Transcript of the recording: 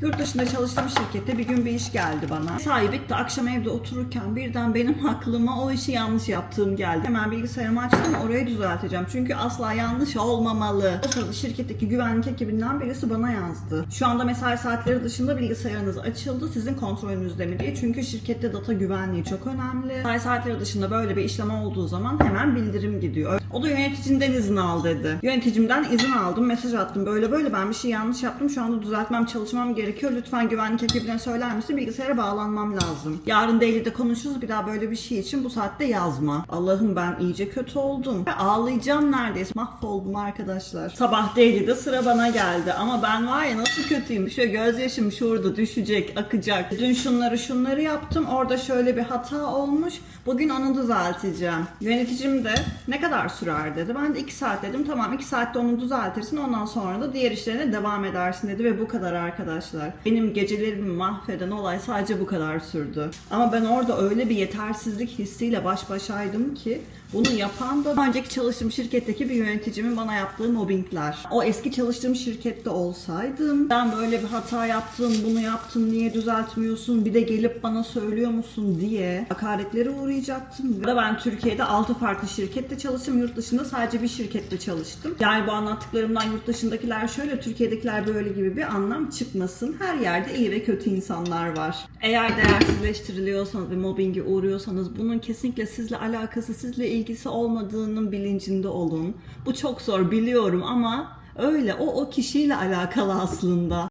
Yurt dışında çalıştığım şirkette bir gün bir iş geldi bana. Sahi bitti. Akşam evde otururken birden benim aklıma o işi yanlış yaptığım geldi. Hemen bilgisayarımı açtım orayı düzelteceğim. Çünkü asla yanlış olmamalı. O sırada şirketteki güvenlik ekibinden birisi bana yazdı. Şu anda mesai saatleri dışında bilgisayarınız açıldı. Sizin kontrolünüzde mi diye. Çünkü şirkette data güvenliği çok önemli. Mesai saatleri dışında böyle bir işlem olduğu zaman hemen bildirim gidiyor. O da yöneticimden izin al dedi. Yöneticimden izin aldım. Mesaj attım. Böyle böyle ben bir şey yanlış yaptım. Şu anda düzeltmem çalışmam gerekiyor. Lütfen güvenlik ekibine söyler misin? Bilgisayara bağlanmam lazım. Yarın daily'de konuşuruz. Bir daha böyle bir şey için bu saatte yazma. Allah'ım ben iyice kötü oldum. Ağlayacağım neredeyse. Mahvoldum arkadaşlar. Sabah daily'de sıra bana geldi. Ama ben var ya nasıl kötüyüm. Şöyle gözyaşım şurada düşecek, akacak. Dün şunları şunları yaptım. Orada şöyle bir hata olmuş. Bugün onu düzelteceğim. Yöneticim de ne kadar sürer dedi. Ben de 2 saat dedim. Tamam 2 saatte onu düzeltirsin. Ondan sonra da diğer işlerine devam edersin dedi. Ve bu kadar arkadaşlar. Benim gecelerimi mahveden olay sadece bu kadar sürdü. Ama ben orada öyle bir yetersizlik hissiyle baş başaydım ki bunu yapan da önceki çalıştığım şirketteki bir yöneticimin bana yaptığı mobbingler. O eski çalıştığım şirkette olsaydım ben böyle bir hata yaptım, bunu yaptın, niye düzeltmiyorsun, bir de gelip bana söylüyor musun diye hakaretlere uğrayacaktım. Ve ben Türkiye'de 6 farklı şirkette çalıştım, yurt dışında sadece bir şirkette çalıştım. Yani bu anlattıklarımdan yurt dışındakiler şöyle, Türkiye'dekiler böyle gibi bir anlam çıkmasın. Her yerde iyi ve kötü insanlar var. Eğer değersizleştiriliyorsanız ve mobbinge uğruyorsanız bunun kesinlikle sizle alakası, sizle ilgisi olmadığının bilincinde olun. Bu çok zor biliyorum ama öyle o o kişiyle alakalı aslında.